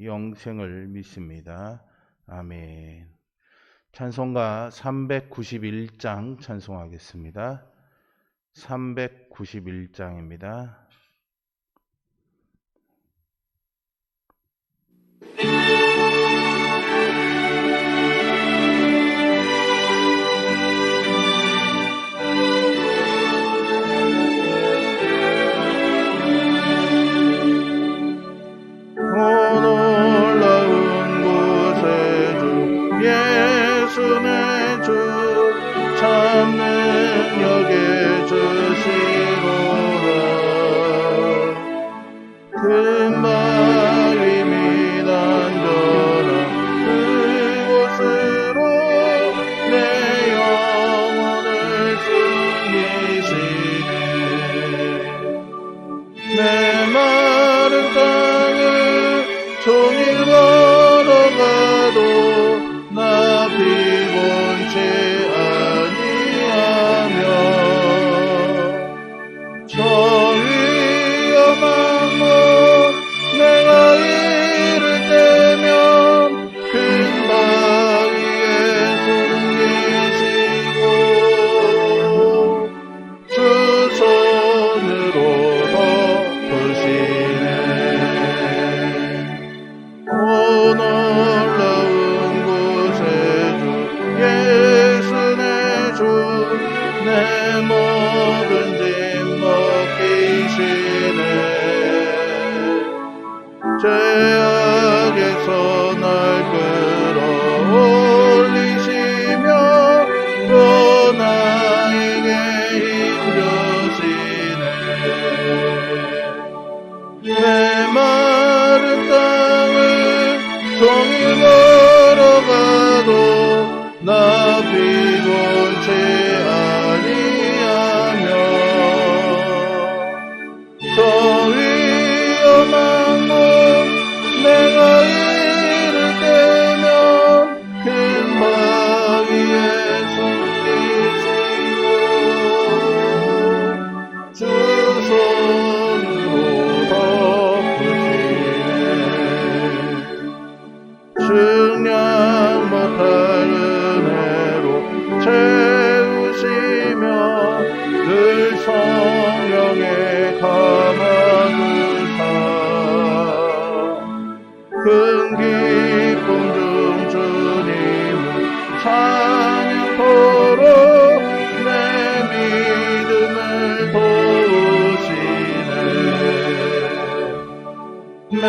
영생을 믿습니다. 아멘. 찬송가 391장 찬송하겠습니다. 391장입니다.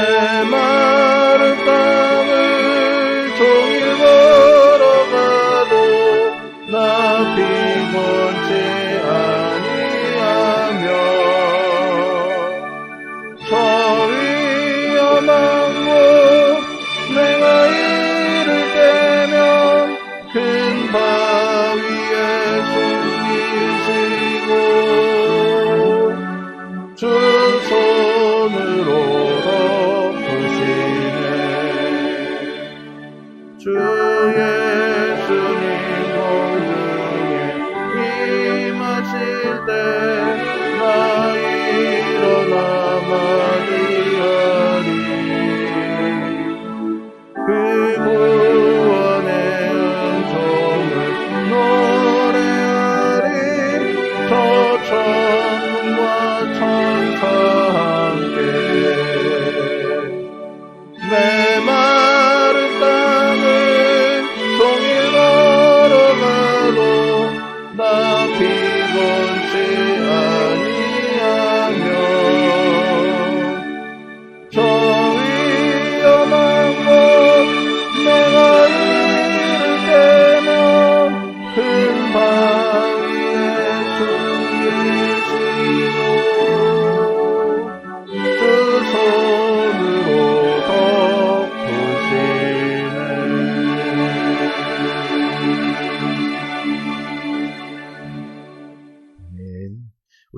내 그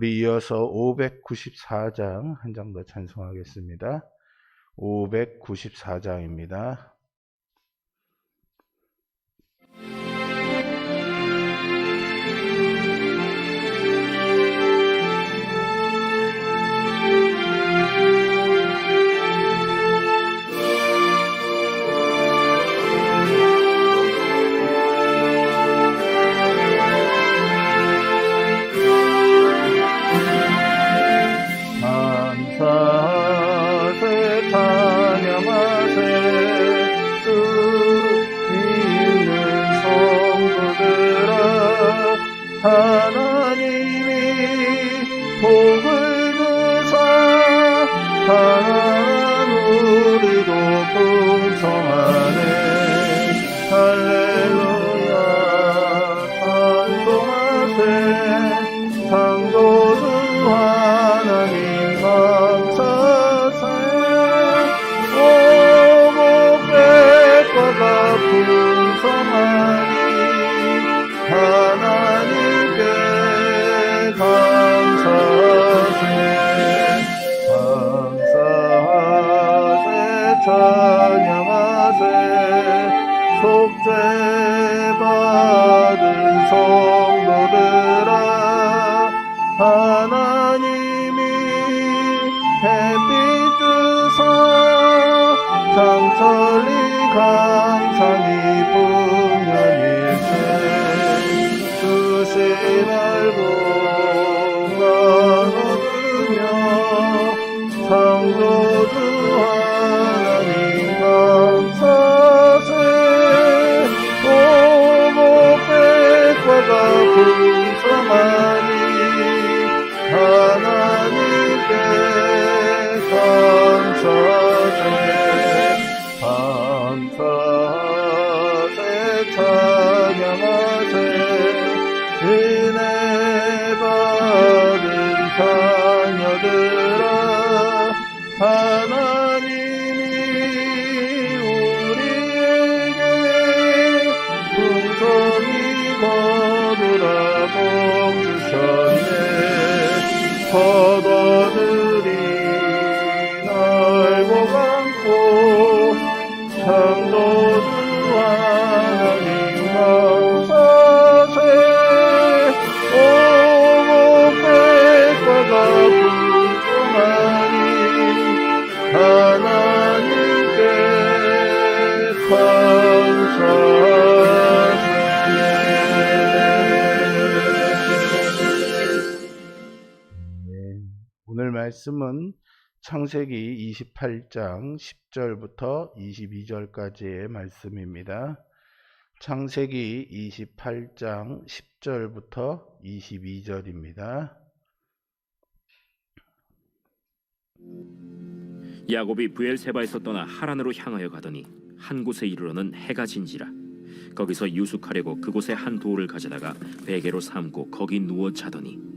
이어서 594장 한 장 더 찬송하겠습니다. 594장입니다. 하나님이 복을 하나님이 햇빛 뜨사 장천리 강산이 풍년일세 주신 알고 나눠주며 창조주 하나님 감사세 오목백과가 풍성하 창세기 28장 10절부터 22절까지의 말씀입니다. 창세기 28장 10절부터 22절입니다. 야곱이 부엘세바에서 떠나 하란으로 향하여 가더니 한 곳에 이르러는 해가 진지라 거기서 유숙하려고 그곳에 한 돌을 가져다가 베개로 삼고 거기 누워 자더니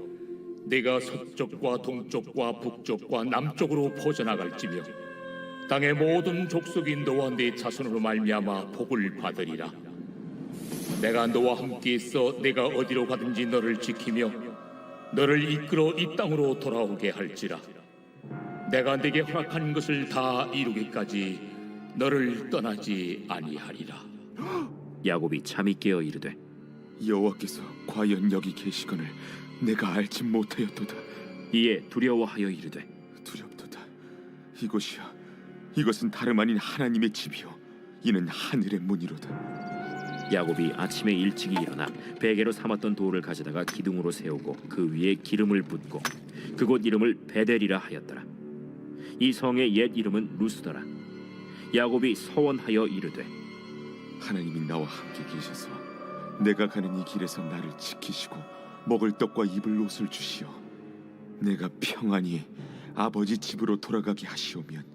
네가 서쪽과 동쪽과 북쪽과 남쪽으로 퍼져나갈지며 땅의 모든 족속이 너와 네 자손으로 말미암아 복을 받으리라 내가 너와 함께 있어 내가 어디로 가든지 너를 지키며 너를 이끌어 이 땅으로 돌아오게 할지라 내가 네게 허락한 것을 다 이루기까지 너를 떠나지 아니하리라. 야곱이 잠이 깨어 이르되 여호와께서 과연 여기 계시거늘 내가 알지 못하였도다. 이에 두려워하여 이르되 두렵도다. 이곳이야. 이것은 다름 아닌 하나님의 집이요. 이는 하늘의 문이로다. 야곱이 아침에 일찍이 일어나 베개로 삼았던 돌을 가져다가 기둥으로 세우고 그 위에 기름을 붓고 그곳 이름을 베델이라 하였더라. 이 성의 옛 이름은 루스더라. 야곱이 서원하여 이르되 하나님이 나와 함께 계셔서 내가 가는 이 길에서 나를 지키시고 먹을 떡과 입을 옷을 주시어 내가 평안히 아버지 집으로 돌아가게 하시오면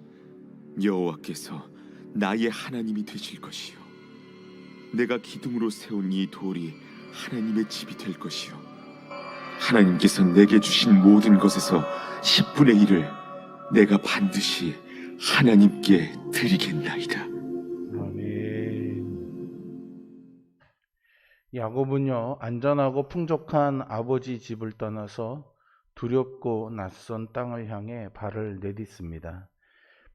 여호와께서 나의 하나님이 되실 것이요 내가 기둥으로 세운 이 돌이 하나님의 집이 될 것이요 하나님께서 내게 주신 모든 것에서 10분의 1을 내가 반드시 하나님께 드리겠나이다. 야곱은요, 안전하고 풍족한 아버지 집을 떠나서 두렵고 낯선 땅을 향해 발을 내딛습니다.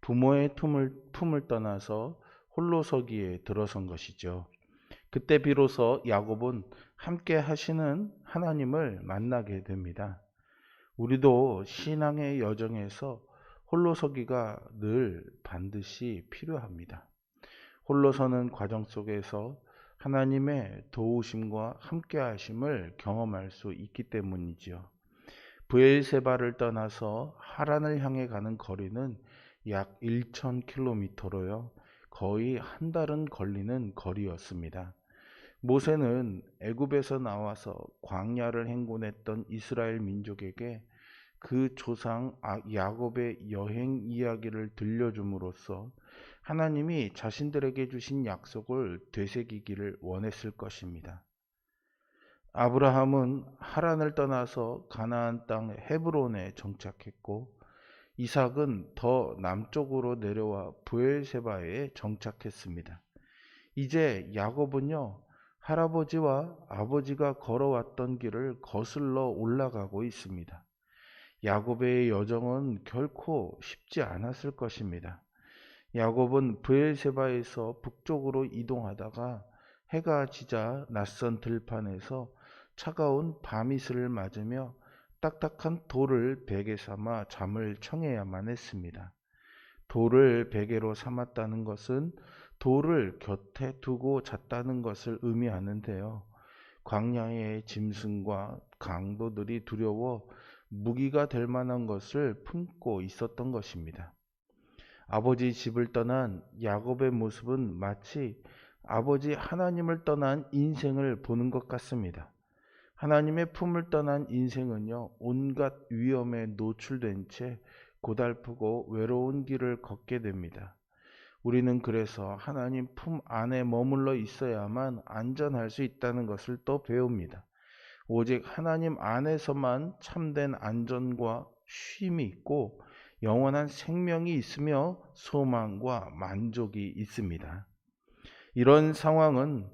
부모의 품을, 품을 떠나서 홀로 서기에 들어선 것이죠. 그때 비로소 야곱은 함께 하시는 하나님을 만나게 됩니다. 우리도 신앙의 여정에서 홀로 서기가 늘 반드시 필요합니다. 홀로 서는 과정 속에서 하나님의 도우심과 함께 하심을 경험할 수 있기 때문이지요. 브엘세바를 떠나서 하란을 향해 가는 거리는 약 1,000km로요. 거의 한 달은 걸리는 거리였습니다. 모세는 애굽에서 나와서 광야를 행군했던 이스라엘 민족에게 그 조상 아- 야곱의 여행 이야기를 들려줌으로써 하나님이 자신들에게 주신 약속을 되새기기를 원했을 것입니다. 아브라함은 하란을 떠나서 가나안 땅 헤브론에 정착했고 이삭은 더 남쪽으로 내려와 부엘세바에 정착했습니다. 이제 야곱은요 할아버지와 아버지가 걸어왔던 길을 거슬러 올라가고 있습니다. 야곱의 여정은 결코 쉽지 않았을 것입니다. 야곱은 브엘세바에서 북쪽으로 이동하다가 해가 지자 낯선 들판에서 차가운 밤이슬을 맞으며 딱딱한 돌을 베개 삼아 잠을 청해야만 했습니다. 돌을 베개로 삼았다는 것은 돌을 곁에 두고 잤다는 것을 의미하는데요. 광야의 짐승과 강도들이 두려워 무기가 될 만한 것을 품고 있었던 것입니다. 아버지 집을 떠난 야곱의 모습은 마치 아버지 하나님을 떠난 인생을 보는 것 같습니다. 하나님의 품을 떠난 인생은요, 온갖 위험에 노출된 채 고달프고 외로운 길을 걷게 됩니다. 우리는 그래서 하나님 품 안에 머물러 있어야만 안전할 수 있다는 것을 또 배웁니다. 오직 하나님 안에서만 참된 안전과 쉼이 있고 영원한 생명이 있으며 소망과 만족이 있습니다. 이런 상황은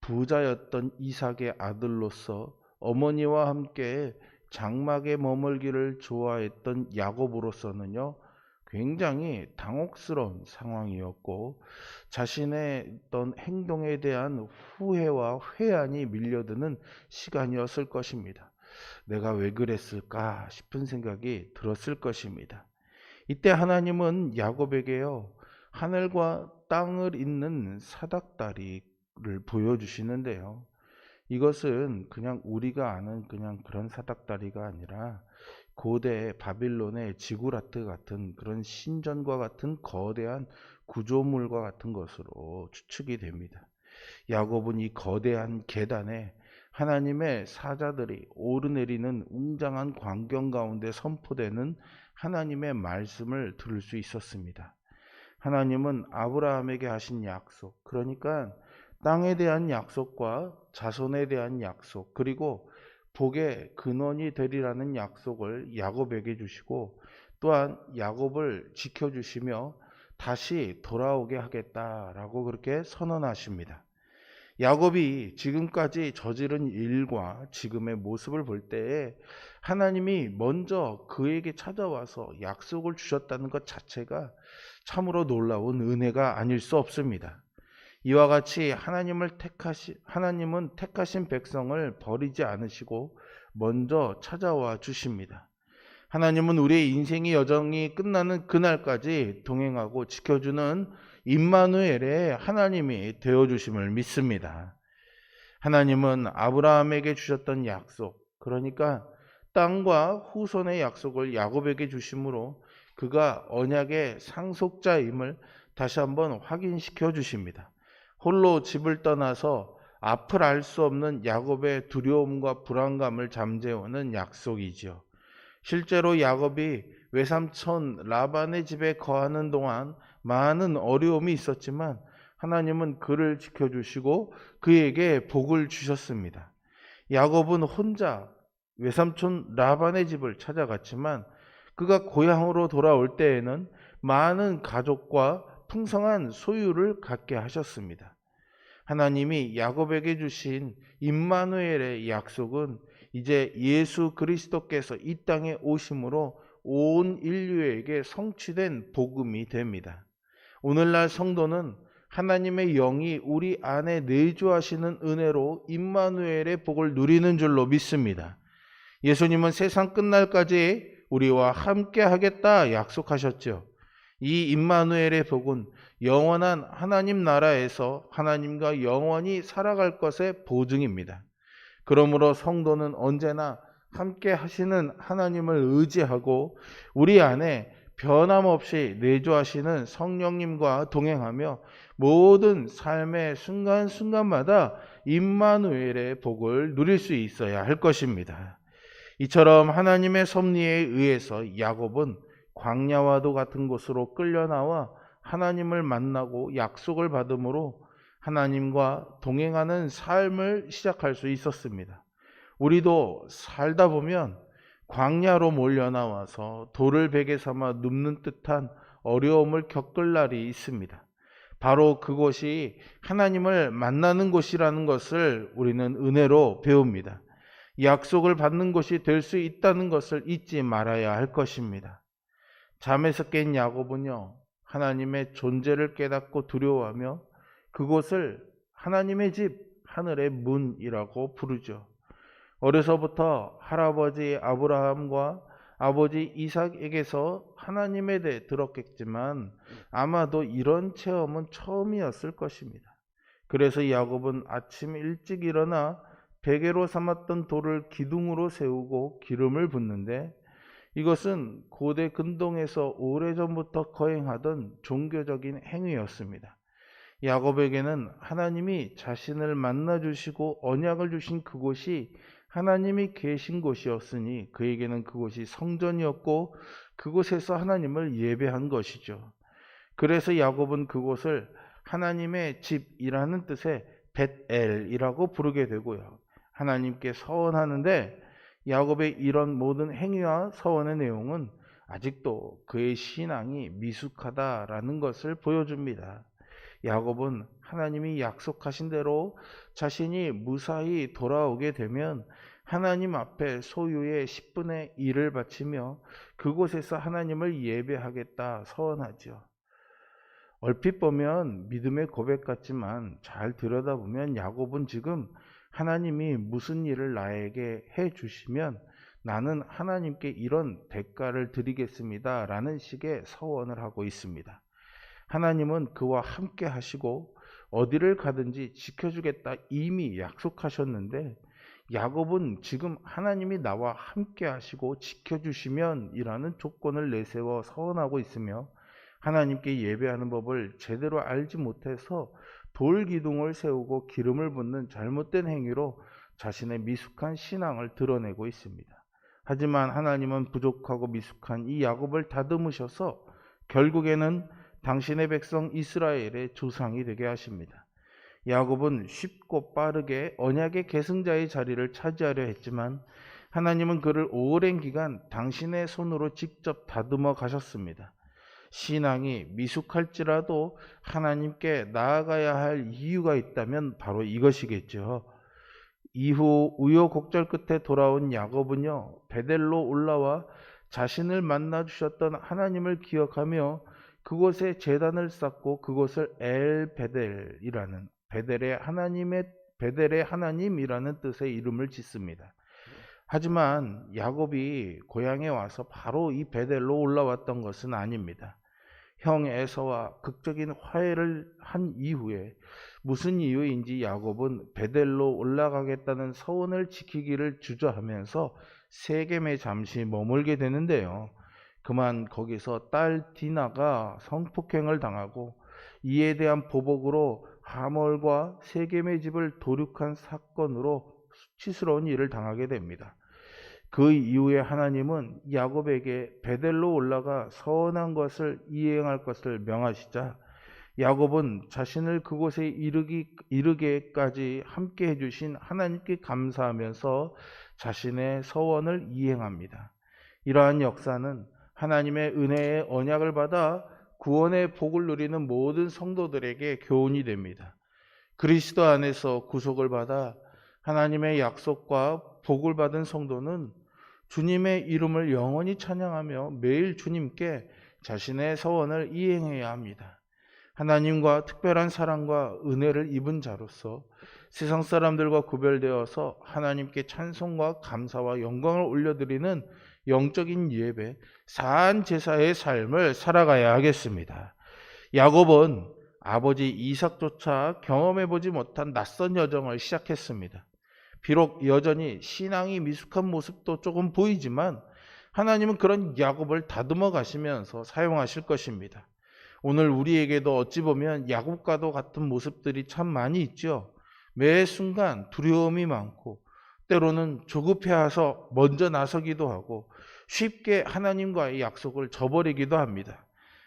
부자였던 이삭의 아들로서 어머니와 함께 장막에 머물기를 좋아했던 야곱으로서는요, 굉장히 당혹스러운 상황이었고, 자신의 어떤 행동에 대한 후회와 회한이 밀려드는 시간이었을 것입니다. 내가 왜 그랬을까 싶은 생각이 들었을 것입니다. 이때 하나님은 야곱에게요, 하늘과 땅을 잇는 사닥다리를 보여주시는데요. 이것은 그냥 우리가 아는 그냥 그런 사닥다리가 아니라 고대 바빌론의 지구라트 같은 그런 신전과 같은 거대한 구조물과 같은 것으로 추측이 됩니다. 야곱은 이 거대한 계단에 하나님의 사자들이 오르내리는 웅장한 광경 가운데 선포되는 하나님의 말씀을 들을 수 있었습니다. 하나님은 아브라함에게 하신 약속, 그러니까 땅에 대한 약속과 자손에 대한 약속, 그리고 복의 근원이 되리라는 약속을 야곱에게 주시고 또한 야곱을 지켜주시며 다시 돌아오게 하겠다라고 그렇게 선언하십니다. 야곱이 지금까지 저지른 일과 지금의 모습을 볼 때에 하나님이 먼저 그에게 찾아와서 약속을 주셨다는 것 자체가 참으로 놀라운 은혜가 아닐 수 없습니다. 이와 같이 하나님을 택하시 하나님은 택하신 백성을 버리지 않으시고 먼저 찾아와 주십니다. 하나님은 우리의 인생의 여정이 끝나는 그날까지 동행하고 지켜주는 임마누엘의 하나님이 되어 주심을 믿습니다. 하나님은 아브라함에게 주셨던 약속, 그러니까 땅과 후손의 약속을 야곱에게 주심으로 그가 언약의 상속자임을 다시 한번 확인시켜 주십니다. 홀로 집을 떠나서 앞을 알 수 없는 야곱의 두려움과 불안감을 잠재우는 약속이지요. 실제로 야곱이 외삼촌 라반의 집에 거하는 동안 많은 어려움이 있었지만 하나님은 그를 지켜주시고 그에게 복을 주셨습니다. 야곱은 혼자 외삼촌 라반의 집을 찾아갔지만 그가 고향으로 돌아올 때에는 많은 가족과 풍성한 소유를 갖게 하셨습니다. 하나님이 야곱에게 주신 임마누엘의 약속은 이제 예수 그리스도께서 이 땅에 오심으로 온 인류에게 성취된 복음이 됩니다. 오늘날 성도는 하나님의 영이 우리 안에 내주하시는 은혜로 임마누엘의 복을 누리는 줄로 믿습니다. 예수님은 세상 끝날까지 우리와 함께 하겠다 약속하셨죠. 이 임마누엘의 복은 영원한 하나님 나라에서 하나님과 영원히 살아갈 것의 보증입니다. 그러므로 성도는 언제나 함께 하시는 하나님을 의지하고 우리 안에 변함없이 내주하시는 성령님과 동행하며 모든 삶의 순간순간마다 임마누엘의 복을 누릴 수 있어야 할 것입니다. 이처럼 하나님의 섭리에 의해서 야곱은 광야와도 같은 곳으로 끌려 나와 하나님을 만나고 약속을 받음으로 하나님과 동행하는 삶을 시작할 수 있었습니다. 우리도 살다 보면 광야로 몰려 나와서 돌을 베개 삼아 눕는 듯한 어려움을 겪을 날이 있습니다. 바로 그곳이 하나님을 만나는 곳이라는 것을 우리는 은혜로 배웁니다. 약속을 받는 곳이 될 수 있다는 것을 잊지 말아야 할 것입니다. 잠에서 깬 야곱은요, 하나님의 존재를 깨닫고 두려워하며 그곳을 하나님의 집, 하늘의 문이라고 부르죠. 어려서부터 할아버지 아브라함과 아버지 이삭에게서 하나님에 대해 들었겠지만 아마도 이런 체험은 처음이었을 것입니다. 그래서 야곱은 아침 일찍 일어나 베개로 삼았던 돌을 기둥으로 세우고 기름을 붓는데 이것은 고대 근동에서 오래전부터 거행하던 종교적인 행위였습니다. 야곱에게는 하나님이 자신을 만나 주시고 언약을 주신 그곳이 하나님이 계신 곳이었으니 그에게는 그곳이 성전이었고 그곳에서 하나님을 예배한 것이죠. 그래서 야곱은 그곳을 하나님의 집이라는 뜻의 벳엘이라고 부르게 되고요. 하나님께 서원하는데 야곱의 이런 모든 행위와 서원의 내용은 아직도 그의 신앙이 미숙하다라는 것을 보여줍니다. 야곱은 하나님이 약속하신 대로 자신이 무사히 돌아오게 되면 하나님 앞에 소유의 10분의 1을 바치며 그곳에서 하나님을 예배하겠다 서원하죠. 얼핏 보면 믿음의 고백 같지만 잘 들여다보면 야곱은 지금 하나님이 무슨 일을 나에게 해 주시면 나는 하나님께 이런 대가를 드리겠습니다. 라는 식의 서원을 하고 있습니다. 하나님은 그와 함께 하시고 어디를 가든지 지켜주겠다 이미 약속하셨는데 야곱은 지금 하나님이 나와 함께 하시고 지켜주시면 이라는 조건을 내세워 서원하고 있으며 하나님께 예배하는 법을 제대로 알지 못해서 돌 기둥을 세우고 기름을 붓는 잘못된 행위로 자신의 미숙한 신앙을 드러내고 있습니다. 하지만 하나님은 부족하고 미숙한 이 야곱을 다듬으셔서 결국에는 당신의 백성 이스라엘의 조상이 되게 하십니다. 야곱은 쉽고 빠르게 언약의 계승자의 자리를 차지하려 했지만 하나님은 그를 오랜 기간 당신의 손으로 직접 다듬어 가셨습니다. 신앙이 미숙할지라도 하나님께 나아가야 할 이유가 있다면 바로 이것이겠죠. 이후 우여곡절 끝에 돌아온 야곱은요, 베델로 올라와 자신을 만나 주셨던 하나님을 기억하며 그곳에 제단을 쌓고 그곳을 엘 베델이라는 베델의 하나님의 베델의 하나님이라는 뜻의 이름을 짓습니다. 하지만 야곱이 고향에 와서 바로 이 베델로 올라왔던 것은 아닙니다. 형 에서와 극적인 화해를 한 이후에 무슨 이유인지 야곱은 베델로 올라가겠다는 서원을 지키기를 주저하면서 세겜에 잠시 머물게 되는데요. 그만 거기서 딸 디나가 성폭행을 당하고 이에 대한 보복으로 하몰과 세겜의 집을 도륙한 사건으로 수치스러운 일을 당하게 됩니다. 그 이후에 하나님은 야곱에게 베델로 올라가 서원한 것을 이행할 것을 명하시자 야곱은 자신을 그곳에 이르기, 이르게까지 함께 해주신 하나님께 감사하면서 자신의 서원을 이행합니다. 이러한 역사는 하나님의 은혜의 언약을 받아 구원의 복을 누리는 모든 성도들에게 교훈이 됩니다. 그리스도 안에서 구속을 받아 하나님의 약속과 복을 받은 성도는 주님의 이름을 영원히 찬양하며 매일 주님께 자신의 서원을 이행해야 합니다. 하나님과 특별한 사랑과 은혜를 입은 자로서 세상 사람들과 구별되어서 하나님께 찬송과 감사와 영광을 올려드리는 영적인 예배, 사한 제사의 삶을 살아가야 하겠습니다. 야곱은 아버지 이삭조차 경험해보지 못한 낯선 여정을 시작했습니다. 비록 여전히 신앙이 미숙한 모습도 조금 보이지만 하나님은 그런 야곱을 다듬어 가시면서 사용하실 것입니다. 오늘 우리에게도 어찌 보면 야곱과도 같은 모습들이 참 많이 있죠. 매 순간 두려움이 많고 때로는 조급해서 먼저 나서기도 하고 쉽게 하나님과의 약속을 저버리기도 합니다.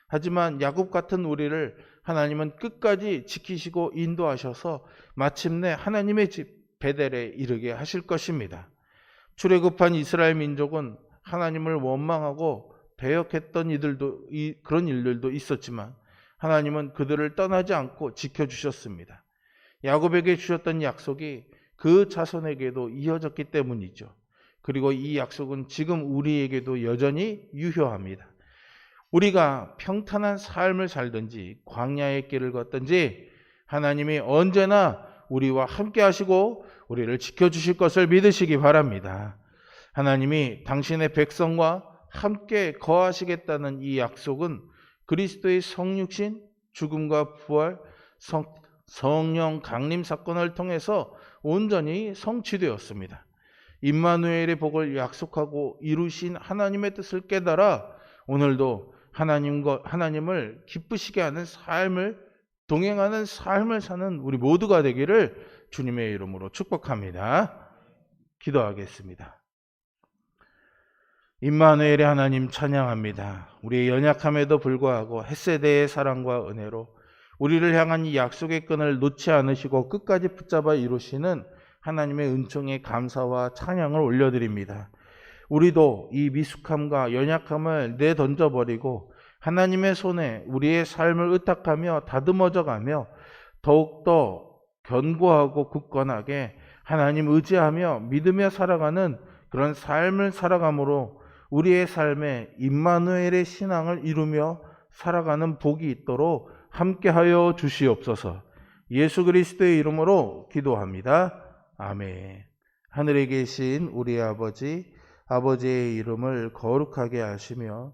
하지만 야곱 같은 우리를 하나님은 끝까지 지키시고 인도하셔서 마침내 하나님의 집 베델에 이르게 하실 것입니다. 출애굽한 이스라엘 민족은 하나님을 원망하고 배역했던 이들도 이, 그런 일들도 있었지만 하나님은 그들을 떠나지 않고 지켜 주셨습니다. 야곱에게 주셨던 약속이 그 자손에게도 이어졌기 때문이죠. 그리고 이 약속은 지금 우리에게도 여전히 유효합니다. 우리가 평탄한 삶을 살든지 광야의 길을 걷든지 하나님이 언제나 우리와 함께 하시고 우리를 지켜주실 것을 믿으시기 바랍니다. 하나님이 당신의 백성과 함께 거하시겠다는 이 약속은 그리스도의 성육신, 죽음과 부활, 성, 성령 강림 사건을 통해서 온전히 성취되었습니다. 임마누엘의 복을 약속하고 이루신 하나님의 뜻을 깨달아 오늘도 하나님과 하나님을 기쁘시게 하는 삶을 동행하는 삶을 사는 우리 모두가 되기를 주님의 이름으로 축복합니다. 기도하겠습니다. 임마누엘의 하나님 찬양합니다. 우리의 연약함에도 불구하고 햇세대의 사랑과 은혜로 우리를 향한 이 약속의 끈을 놓지 않으시고 끝까지 붙잡아 이루시는 하나님의 은총에 감사와 찬양을 올려드립니다. 우리도 이 미숙함과 연약함을 내던져 버리고 하나님의 손에 우리의 삶을 의탁하며 다듬어져 가며 더욱더 견고하고 굳건하게 하나님 의지하며 믿으며 살아가는 그런 삶을 살아감으로 우리의 삶에 임마누엘의 신앙을 이루며 살아가는 복이 있도록 함께하여 주시옵소서. 예수 그리스도의 이름으로 기도합니다. 아멘. 하늘에 계신 우리 아버지, 아버지의 이름을 거룩하게 하시며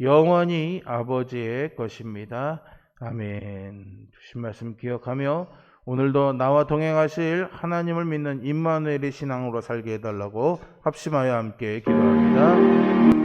영원히 아버지의 것입니다. 아멘. 주신 말씀 기억하며 오늘도 나와 동행하실 하나님을 믿는 임마누엘의 신앙으로 살게 해달라고 합심하여 함께 기도합니다.